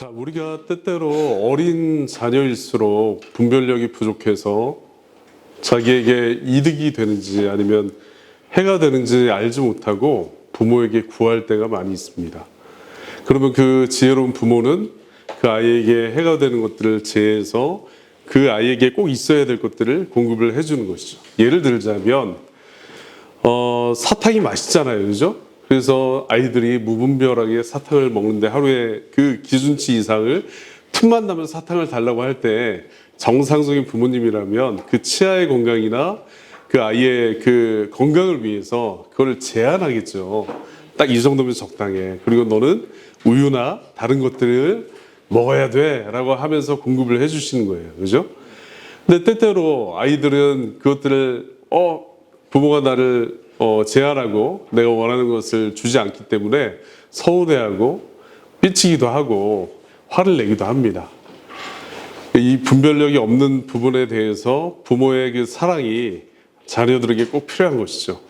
자, 우리가 때때로 어린 자녀일수록 분별력이 부족해서 자기에게 이득이 되는지 아니면 해가 되는지 알지 못하고 부모에게 구할 때가 많이 있습니다. 그러면 그 지혜로운 부모는 그 아이에게 해가 되는 것들을 제해서 그 아이에게 꼭 있어야 될 것들을 공급을 해주는 것이죠. 예를 들자면 어, 사탕이 맛있잖아요, 그죠? 그래서 아이들이 무분별하게 사탕을 먹는데 하루에 그 기준치 이상을 틈만 나면 사탕을 달라고 할 때 정상적인 부모님이라면 그 치아의 건강이나 그 아이의 그 건강을 위해서 그걸 제한하겠죠. 딱 이 정도면 적당해. 그리고 너는 우유나 다른 것들을 먹어야 돼. 라고 하면서 공급을 해주시는 거예요. 그죠? 근데 때때로 아이들은 그것들을, 어, 부모가 나를 어, 제한하고 내가 원하는 것을 주지 않기 때문에 서운해하고 삐치기도 하고 화를 내기도 합니다. 이 분별력이 없는 부분에 대해서 부모의 그 사랑이 자녀들에게 꼭 필요한 것이죠.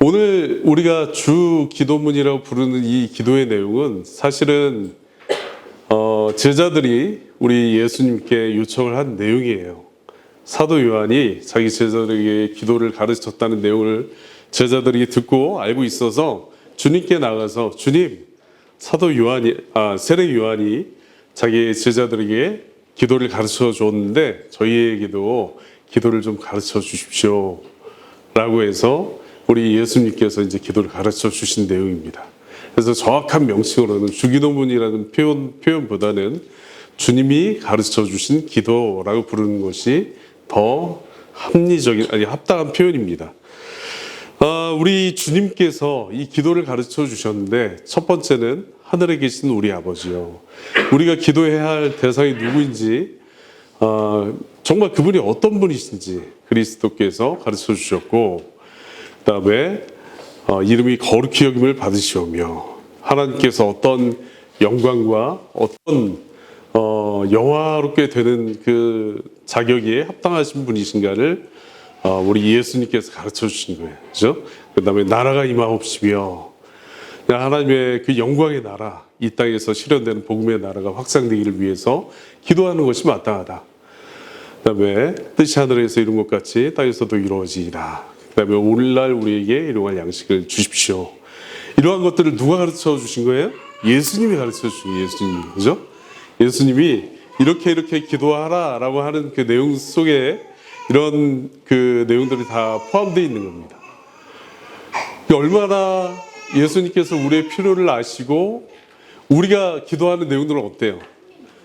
오늘 우리가 주 기도문이라고 부르는 이 기도의 내용은 사실은 어, 제자들이 우리 예수님께 요청을 한 내용이에요. 사도 요한이 자기 제자들에게 기도를 가르쳤다는 내용을 제자들이 듣고 알고 있어서 주님께 나가서 주님 사도 요한이 아 세례 요한이 자기 제자들에게 기도를 가르쳐 줬는데 저희에게도 기도를 좀 가르쳐 주십시오. 라고 해서 우리 예수님께서 이제 기도를 가르쳐 주신 내용입니다. 그래서 정확한 명칭으로는 주기도문이라는 표현, 표현보다는 주님이 가르쳐 주신 기도라고 부르는 것이 더 합리적인, 아니, 합당한 표현입니다. 아, 우리 주님께서 이 기도를 가르쳐 주셨는데 첫 번째는 하늘에 계신 우리 아버지요. 우리가 기도해야 할 대상이 누구인지 아, 정말 그분이 어떤 분이신지 그리스도께서 가르쳐 주셨고 그다음에 어, 이름이 거룩히 여김을 받으시오며 하나님께서 어떤 영광과 어떤 어, 영화롭게 되는 그 자격에 합당하신 분이신가를 어, 우리 예수님께서 가르쳐 주신 거예요. 그죠? 그 다음에 나라가 임하옵시며 하나님의 그 영광의 나라, 이 땅에서 실현되는 복음의 나라가 확산되기를 위해서 기도하는 것이 마땅하다. 그 다음에 뜻이 하늘에서 이룬 것 같이 땅에서도 이루어지리라. 그 다음에 오늘날 우리에게 일용할 양식을 주십시오. 이러한 것들을 누가 가르쳐 주신 거예요? 예수님이 가르쳐 주신 예수님이. 그죠? 예수님이 이렇게 이렇게 기도하라 라고 하는 그 내용 속에 이런 그 내용들이 다 포함되어 있는 겁니다. 얼마나 예수님께서 우리의 필요를 아시고 우리가 기도하는 내용들은 어때요?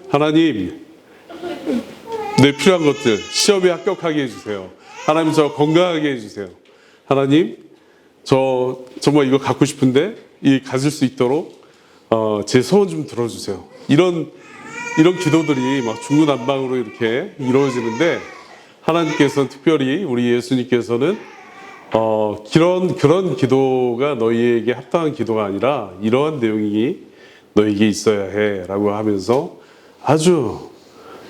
하나님, 내 필요한 것들 시험에 합격하게 해주세요. 하나님 저 건강하게 해주세요. 하나님 저 정말 이거 갖고 싶은데 이 가질 수 있도록 어, 제 소원 좀 들어주세요. 이런 이런 기도들이 막 중구난방으로 이렇게 이루어지는데 하나님께서는 특별히 우리 예수님께서는 어, 그런 그런 기도가 너희에게 합당한 기도가 아니라 이러한 내용이 너에게 있어야 해라고 하면서 아주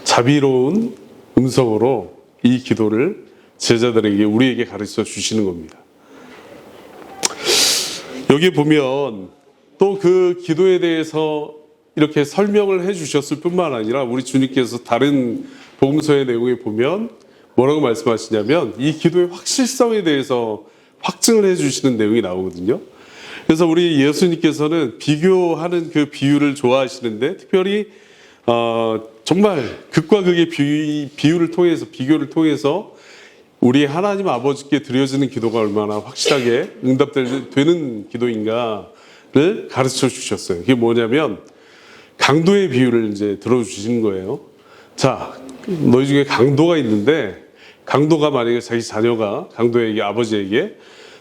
자비로운 음성으로 이 기도를 제자들에게 우리에게 가르쳐 주시는 겁니다. 여기 보면 또 그 기도에 대해서 이렇게 설명을 해 주셨을 뿐만 아니라 우리 주님께서 다른 복음서의 내용에 보면 뭐라고 말씀하시냐면 이 기도의 확실성에 대해서 확증을 해 주시는 내용이 나오거든요. 그래서 우리 예수님께서는 비교하는 그 비유를 좋아하시는데 특별히 어, 정말 극과 극의 비, 비유를 통해서 비교를 통해서 우리 하나님 아버지께 드려지는 기도가 얼마나 확실하게 응답되는 기도인가를 가르쳐 주셨어요. 그게 뭐냐면 강도의 비유를 이제 들어주신 거예요. 자, 너희 중에 강도가 있는데 강도가 만약에 자기 자녀가 강도에게 아버지에게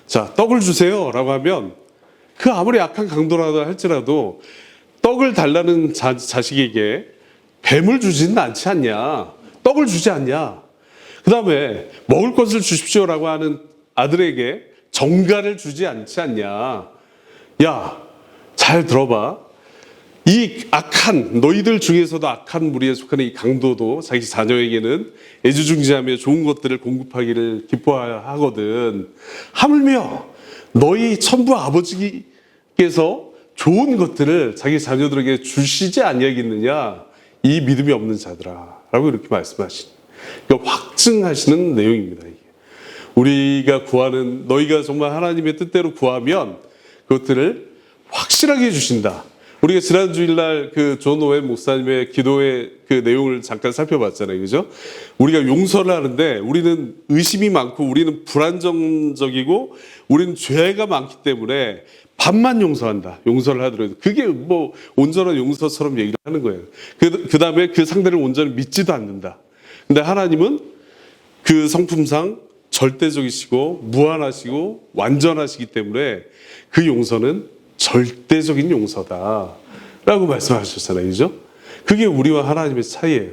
자 떡을 주세요라고 하면 그 아무리 약한 강도라도 할지라도 떡을 달라는 자, 자식에게 뱀을 주지는 않지 않냐 떡을 주지 않냐. 그 다음에 먹을 것을 주십시오라고 하는 아들에게 정가를 주지 않지 않냐. 야 잘 들어봐 이 악한 너희들 중에서도 악한 무리에 속하는 이 강도도 자기 자녀에게는 애지중지하며 좋은 것들을 공급하기를 기뻐하거든. 하물며 너희 천부 아버지께서 좋은 것들을 자기 자녀들에게 주시지 아니하겠느냐 이 믿음이 없는 자들아라고 이렇게 말씀하신 그러니까 확증하시는 내용입니다. 이게. 우리가 구하는 너희가 정말 하나님의 뜻대로 구하면 그것들을 확실하게 해주신다. 우리가 지난 주일날 그 존 오웬 목사님의 기도의 그 내용을 잠깐 살펴봤잖아요. 그죠? 우리가 용서를 하는데 우리는 의심이 많고 우리는 불안정적이고 우리는 죄가 많기 때문에 반만 용서한다. 용서를 하더라도 그게 뭐 온전한 용서처럼 얘기를 하는 거예요. 그, 그 다음에 그 상대를 온전히 믿지도 않는다. 근데 하나님은 그 성품상 절대적이시고 무한하시고 완전하시기 때문에 그 용서는 절대적인 용서다라고 말씀하셨잖아요. 그죠? 그게 우리와 하나님의 차이예요.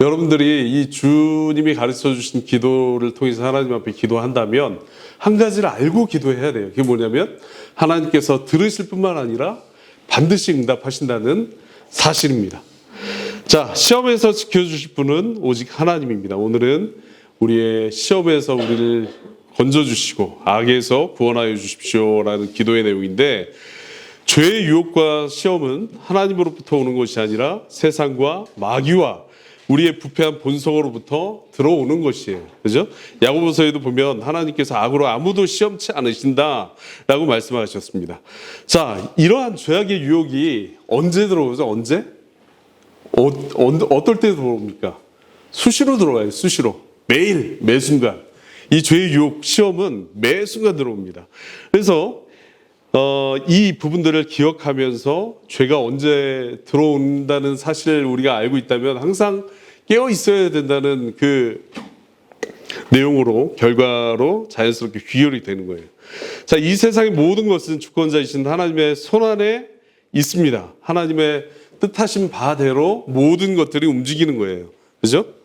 여러분들이 이 주님이 가르쳐 주신 기도를 통해서 하나님 앞에 기도한다면 한 가지를 알고 기도해야 돼요. 그게 뭐냐면 하나님께서 들으실 뿐만 아니라 반드시 응답하신다는 사실입니다. 자, 시험에서 지켜주실 분은 오직 하나님입니다. 오늘은 우리의 시험에서 우리를 건져주시고 악에서 구원하여 주십시오라는 기도의 내용인데 죄의 유혹과 시험은 하나님으로부터 오는 것이 아니라 세상과 마귀와 우리의 부패한 본성으로부터 들어오는 것이에요. 그죠? 야고보서에도 보면 하나님께서 악으로 아무도 시험치 않으신다라고 말씀하셨습니다. 자, 이러한 죄악의 유혹이 언제 들어오죠? 언제? 어, 어, 어떨 때 들어옵니까? 수시로 들어와요. 수시로. 매일, 매 순간. 이 죄의 유혹, 시험은 매 순간 들어옵니다. 그래서 어, 이 부분들을 기억하면서 죄가 언제 들어온다는 사실을 우리가 알고 있다면 항상 깨어 있어야 된다는 그 내용으로 결과로 자연스럽게 귀결이 되는 거예요. 자, 이 세상의 모든 것은 주권자이신 하나님의 손 안에 있습니다. 하나님의 뜻하신 바대로 모든 것들이 움직이는 거예요. 그죠?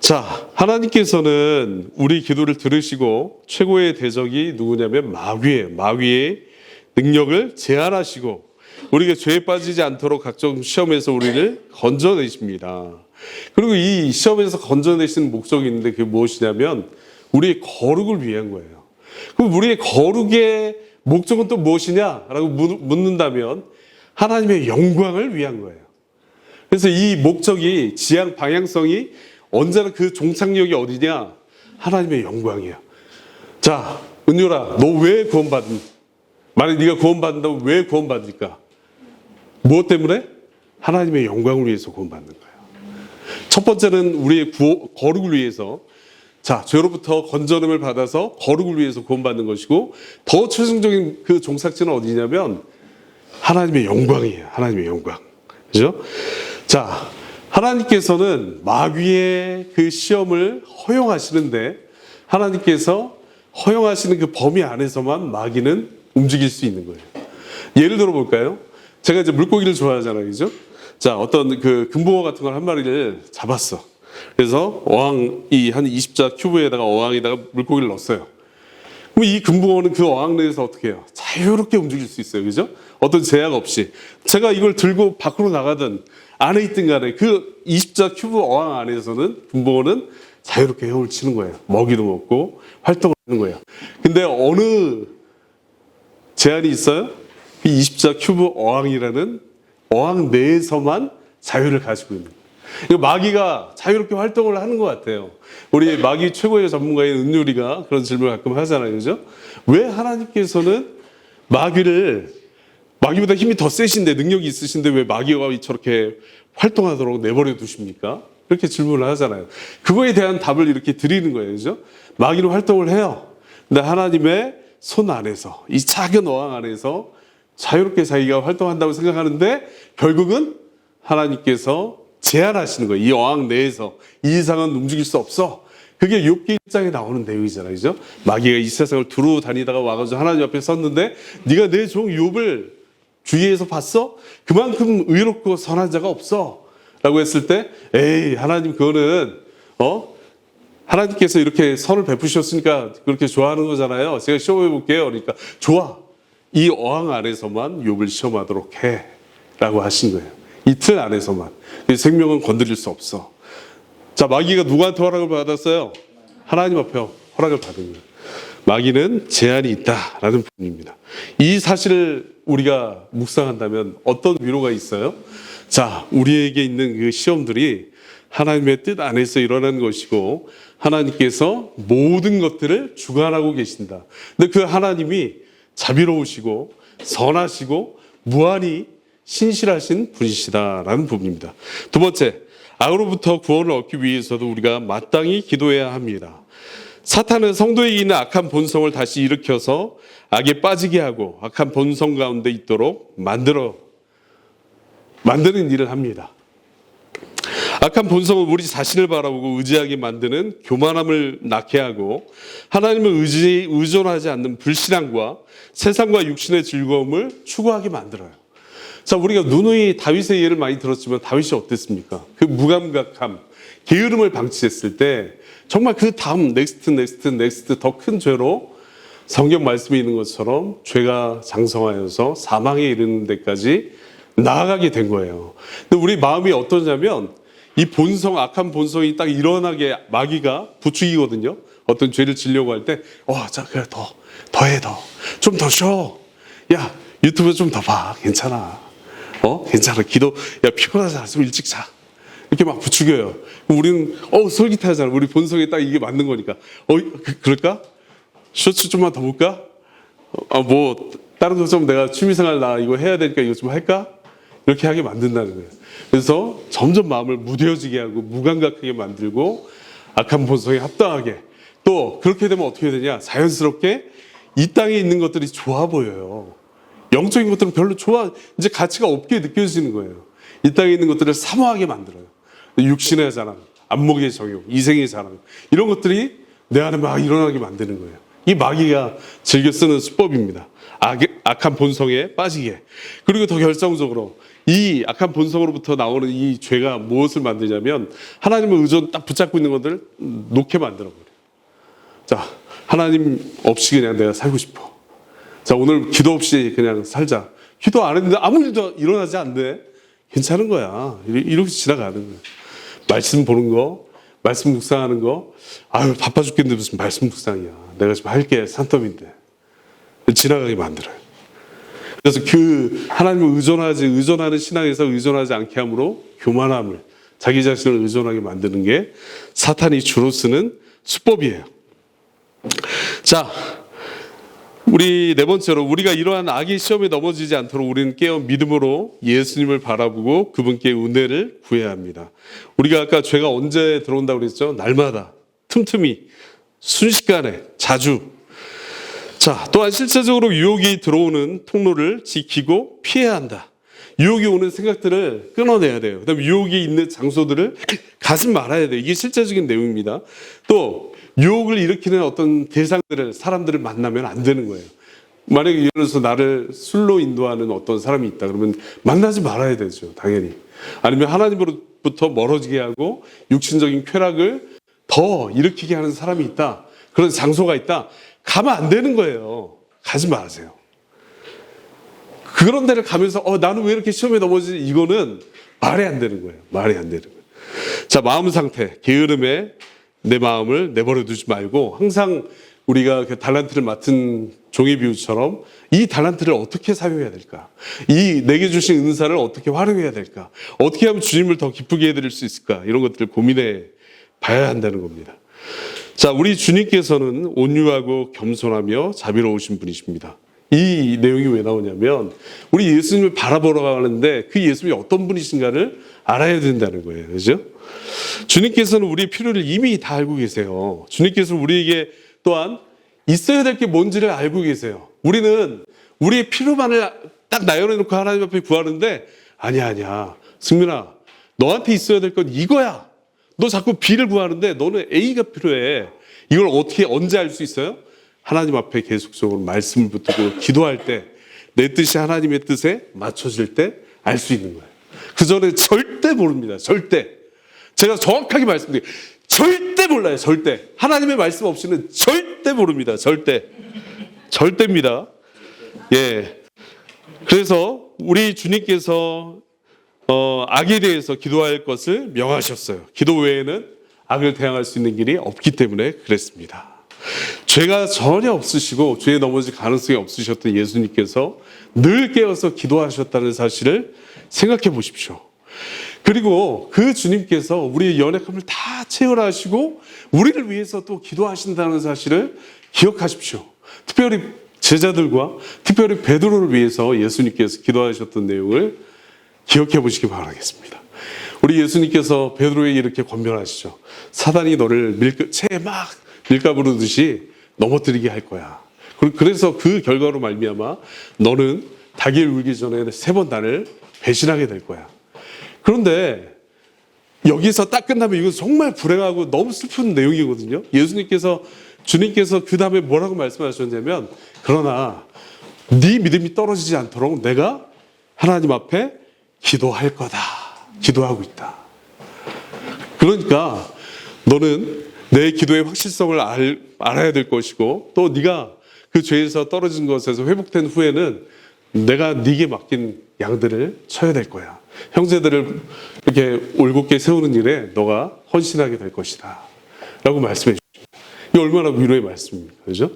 자, 하나님께서는 우리 기도를 들으시고 최고의 대적이 누구냐면 마귀예요. 마귀의 능력을 제한하시고 우리가 죄에 빠지지 않도록 각종 시험에서 우리를 건져내십니다. 그리고 이 시험에서 건져내시는 목적이 있는데 그게 무엇이냐면 우리의 거룩을 위한 거예요. 그럼 우리의 거룩의 목적은 또 무엇이냐라고 묻는다면 하나님의 영광을 위한 거예요. 그래서 이 목적이 지향 방향성이 언제나 그 종착역이 어디냐? 하나님의 영광이야. 자, 은유라, 너 왜 구원받은? 만약 네가 구원받는다면 왜 구원받을까? 무엇 때문에? 하나님의 영광을 위해서 구원받는 거야. 첫 번째는 우리의 구호, 거룩을 위해서 자, 죄로부터 건전함을 받아서 거룩을 위해서 구원받는 것이고 더 최종적인 그 종착지는 어디냐면 하나님의 영광이에요. 하나님의 영광. 그죠? 자, 하나님께서는 마귀의 그 시험을 허용하시는데 하나님께서 허용하시는 그 범위 안에서만 마귀는 움직일 수 있는 거예요. 예를 들어 볼까요? 제가 이제 물고기를 좋아하잖아요. 그죠? 자, 어떤 그 금붕어 같은 걸 한 마리를 잡았어. 그래서 어항이 한 20자 큐브에다가 어항에다가 물고기를 넣었어요. 그럼 이 금붕어는 그 어항 내에서 어떻게 해요? 자유롭게 움직일 수 있어요. 그죠? 어떤 제약 없이. 제가 이걸 들고 밖으로 나가든 안에 있든 간에 그 20자 큐브 어항 안에서는 금붕어는 자유롭게 헤엄을 치는 거예요. 먹이도 먹고 활동을 하는 거예요. 근데 어느 제한이 있어요? 이 20자 큐브 어항이라는 어항 내에서만 자유를 가지고 있는 거예요. 마귀가 자유롭게 활동을 하는 것 같아요. 우리 마귀 최고의 전문가인 은유리가 그런 질문을 가끔 하잖아요. 그죠? 왜 하나님께서는 마귀를 마귀보다 힘이 더 세신데 능력이 있으신데 왜 마귀가 저렇게 활동하도록 내버려 두십니까? 이렇게 질문을 하잖아요. 그거에 대한 답을 이렇게 드리는 거예요. 그죠? 마귀는 활동을 해요. 근데 하나님의 손 안에서, 이 작은 어항 안에서 자유롭게 자기가 활동한다고 생각하는데 결국은 하나님께서 제한하시는 거예요. 이 어항 내에서 이 이상은 움직일 수 없어. 그게 욥기 1장에 나오는 내용이잖아요. 그죠? 마귀가 이 세상을 두루 다니다가 와가지고 하나님 앞에 섰는데 네가 내 종 욥을 주위에서 봤어? 그만큼 의롭고 선한 자가 없어. 라고 했을 때 에이 하나님 그거는 어? 하나님께서 이렇게 선을 베푸셨으니까 그렇게 좋아하는 거잖아요. 제가 시험해 볼게요. 그러니까 좋아. 이 어항 안에서만 욥을 시험하도록 해. 라고 하신 거예요. 이틀 안에서만. 생명은 건드릴 수 없어. 자, 마귀가 누구한테 허락을 받았어요? 하나님 앞에 허락을 받은 거예요. 마귀는 제한이 있다라는 부분입니다. 이 사실을 우리가 묵상한다면 어떤 위로가 있어요? 자, 우리에게 있는 그 시험들이 하나님의 뜻 안에서 일어나는 것이고 하나님께서 모든 것들을 주관하고 계신다. 근데 그 하나님이 자비로우시고 선하시고 무한히 신실하신 분이시다라는 부분입니다. 두 번째, 악으로부터 구원을 얻기 위해서도 우리가 마땅히 기도해야 합니다. 사탄은 성도에게 있는 악한 본성을 다시 일으켜서 악에 빠지게 하고 악한 본성 가운데 있도록 만들어 만드는 일을 합니다. 악한 본성은 우리 자신을 바라보고 의지하게 만드는 교만함을 낳게 하고 하나님을 의지, 의존하지 않는 불신앙과 세상과 육신의 즐거움을 추구하게 만들어요. 자, 우리가 누누이 다윗의 예를 많이 들었지만 다윗이 어땠습니까? 그 무감각함, 게으름을 방치했을 때 정말 그 다음 넥스트 넥스트 넥스트 더 큰 죄로 성경 말씀에 있는 것처럼 죄가 장성하여서 사망에 이르는 데까지 나아가게 된 거예요. 근데 우리 마음이 어떠냐면 이 본성, 악한 본성이 딱 일어나게 마귀가 부추기거든요. 어떤 죄를 지려고 할 때, 어, 자, 그래, 더, 더 해, 더. 좀 더 쉬어. 야, 유튜브 좀 더 봐. 괜찮아. 어? 괜찮아. 기도, 야, 피곤하지 않으면 일찍 자. 이렇게 막 부추겨요. 우리는, 어, 솔깃하잖아. 우리 본성에 딱 이게 맞는 거니까. 어, 그, 그럴까? 쇼츠 좀만 더 볼까? 아, 뭐, 다른 거 좀 내가 취미생활 나 이거 해야 되니까 이거 좀 할까? 이렇게 하게 만든다는 거예요. 그래서 점점 마음을 무뎌지게 하고 무감각하게 만들고 악한 본성에 합당하게 또 그렇게 되면 어떻게 되냐? 자연스럽게 이 땅에 있는 것들이 좋아 보여요. 영적인 것들은 별로 좋아, 이제 가치가 없게 느껴지는 거예요. 이 땅에 있는 것들을 사모하게 만들어요. 육신의 자랑, 안목의 정욕, 이생의 자랑, 이런 것들이 내 안에 막 일어나게 만드는 거예요. 이 마귀가 즐겨 쓰는 수법입니다. 악, 악한 본성에 빠지게. 그리고 더 결정적으로 이 악한 본성으로부터 나오는 이 죄가 무엇을 만드냐면 하나님을 의존 딱 붙잡고 있는 것들을 놓게 만들어 버려요. 자, 하나님 없이 그냥 내가 살고 싶어. 자, 오늘 기도 없이 그냥 살자. 기도 안 했는데 아무 일도 일어나지 않네. 괜찮은 거야. 이렇게 지나가는 거야. 말씀 보는 거, 말씀 묵상하는 거, 아유, 바빠 죽겠는데 무슨 말씀 묵상이야. 내가 지금 할 게 산더미인데. 지나가게 만들어요. 그래서 그 하나님을 의존하지, 의존하는 신앙에서 의존하지 않게 함으로 교만함을, 자기 자신을 의존하게 만드는 게 사탄이 주로 쓰는 수법이에요. 자, 우리 네 번째로 우리가 이러한 악의 시험에 넘어지지 않도록 우리는 깨어 믿음으로 예수님을 바라보고 그분께 은혜를 구해야 합니다. 우리가 아까 죄가 언제 들어온다고 그랬죠? 날마다 틈틈이 순식간에 자주 자, 또한 실제적으로 유혹이 들어오는 통로를 지키고 피해야 한다. 유혹이 오는 생각들을 끊어내야 돼요. 그다음 유혹이 있는 장소들을 가지 말아야 돼요. 이게 실제적인 내용입니다. 또 유혹을 일으키는 어떤 대상들을 사람들을 만나면 안 되는 거예요. 만약에 예를 들어서 나를 술로 인도하는 어떤 사람이 있다 그러면 만나지 말아야 되죠. 당연히. 아니면 하나님으로부터 멀어지게 하고 육신적인 쾌락을 더 일으키게 하는 사람이 있다. 그런 장소가 있다. 가면 안 되는 거예요. 가지 마세요. 그런 데를 가면서 어 나는 왜 이렇게 시험에 넘어지지? 이거는 말이 안 되는 거예요. 말이 안 되는 거예요. 자 마음 상태 게으름에 내 마음을 내버려 두지 말고 항상 우리가 그 달란트를 맡은 종의 비유처럼 이 달란트를 어떻게 사용해야 될까? 이 내게 주신 은사를 어떻게 활용해야 될까? 어떻게 하면 주님을 더 기쁘게 해드릴 수 있을까? 이런 것들을 고민해 봐야 한다는 겁니다. 자, 우리 주님께서는 온유하고 겸손하며 자비로우신 분이십니다. 이 내용이 왜 나오냐면 우리 예수님을 바라보러 가는데 그 예수님이 어떤 분이신가를 알아야 된다는 거예요. 그죠? 주님께서는 우리의 필요를 이미 다 알고 계세요. 주님께서는 우리에게 또한 있어야 될 게 뭔지를 알고 계세요. 우리는 우리의 필요만을 딱 나열해 놓고 하나님 앞에 구하는데 아니야, 아니야. 승민아, 너한테 있어야 될 건 이거야. 너 자꾸 B를 구하는데 너는 A가 필요해. 이걸 어떻게 언제 알 수 있어요? 하나님 앞에 계속적으로 말씀을 붙들고 기도할 때 내 뜻이 하나님의 뜻에 맞춰질 때 알 수 있는 거예요. 그 전에 절대 모릅니다. 절대. 제가 정확하게 말씀드릴게요. 절대 몰라요. 절대. 하나님의 말씀 없이는 절대 모릅니다. 절대. 절대입니다. 예. 그래서 우리 주님께서 어, 악에 대해서 기도할 것을 명하셨어요. 기도 외에는 악을 대항할 수 있는 길이 없기 때문에 그랬습니다. 죄가 전혀 없으시고 죄에 넘어질 가능성이 없으셨던 예수님께서 늘 깨어서 기도하셨다는 사실을 생각해 보십시오. 그리고 그 주님께서 우리의 연약함을 다 채워하시고 우리를 위해서 또 기도하신다는 사실을 기억하십시오. 특별히 제자들과 특별히 베드로를 위해서 예수님께서 기도하셨던 내용을 기억해 보시기 바라겠습니다. 우리 예수님께서 베드로에게 이렇게 권면하시죠. 사단이 너를 밀가, 채막 밀가부르듯이 넘어뜨리게 할 거야. 그래서 그 결과로 말미암아 너는 닭이 울기 전에 세 번 나를 배신하게 될 거야. 그런데 여기서 딱 끝나면 이거 정말 불행하고 너무 슬픈 내용이거든요. 예수님께서 주님께서 그 다음에 뭐라고 말씀하셨냐면 그러나 네 믿음이 떨어지지 않도록 내가 하나님 앞에 기도할 거다. 기도하고 있다. 그러니까 너는 내 기도의 확실성을 알, 알아야 될 것이고 또 네가 그 죄에서 떨어진 것에서 회복된 후에는 내가 네게 맡긴 양들을 쳐야 될 거야. 형제들을 이렇게 올곧게 세우는 일에 너가 헌신하게 될 것이다. 라고 말씀해 주십니다. 이 얼마나 위로의 말씀입니까? 그죠?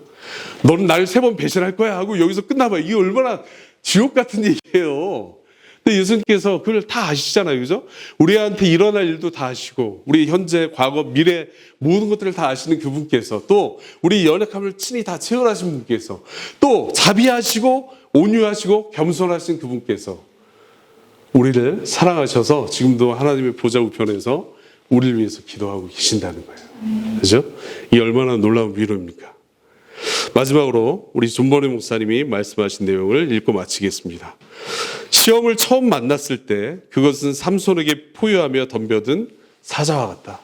너는 나를 세 번 배신할 거야 하고 여기서 끝나봐요. 이게 얼마나 지옥 같은 얘기예요. 근데 예수님께서 그걸 다 아시잖아요. 그죠? 우리한테 일어날 일도 다 아시고, 우리 현재, 과거, 미래 모든 것들을 다 아시는 그분께서 또 우리 연약함을 친히 다 채워하신 분께서 또 자비하시고 온유하시고 겸손하신 그분께서 우리를 사랑하셔서 지금도 하나님의 보좌 우편에서 우리를 위해서 기도하고 계신다는 거예요. 그죠? 이 얼마나 놀라운 위로입니까? 마지막으로 우리 존버리 목사님이 말씀하신 내용을 읽고 마치겠습니다. 시험을 처음 만났을 때 그것은 삼손에게 포효하며 덤벼든 사자와 같다.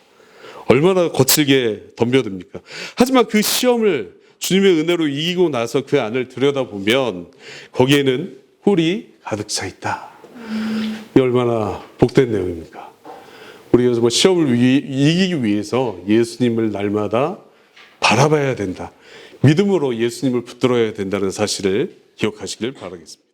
얼마나 거칠게 덤벼듭니까? 하지만 그 시험을 주님의 은혜로 이기고 나서 그 안을 들여다보면 거기에는 꿀이 가득 차 있다. 이 얼마나 복된 내용입니까? 우리가 정말 시험을 위- 이기기 위해서 예수님을 날마다 바라봐야 된다. 믿음으로 예수님을 붙들어야 된다는 사실을 기억하시길 바라겠습니다.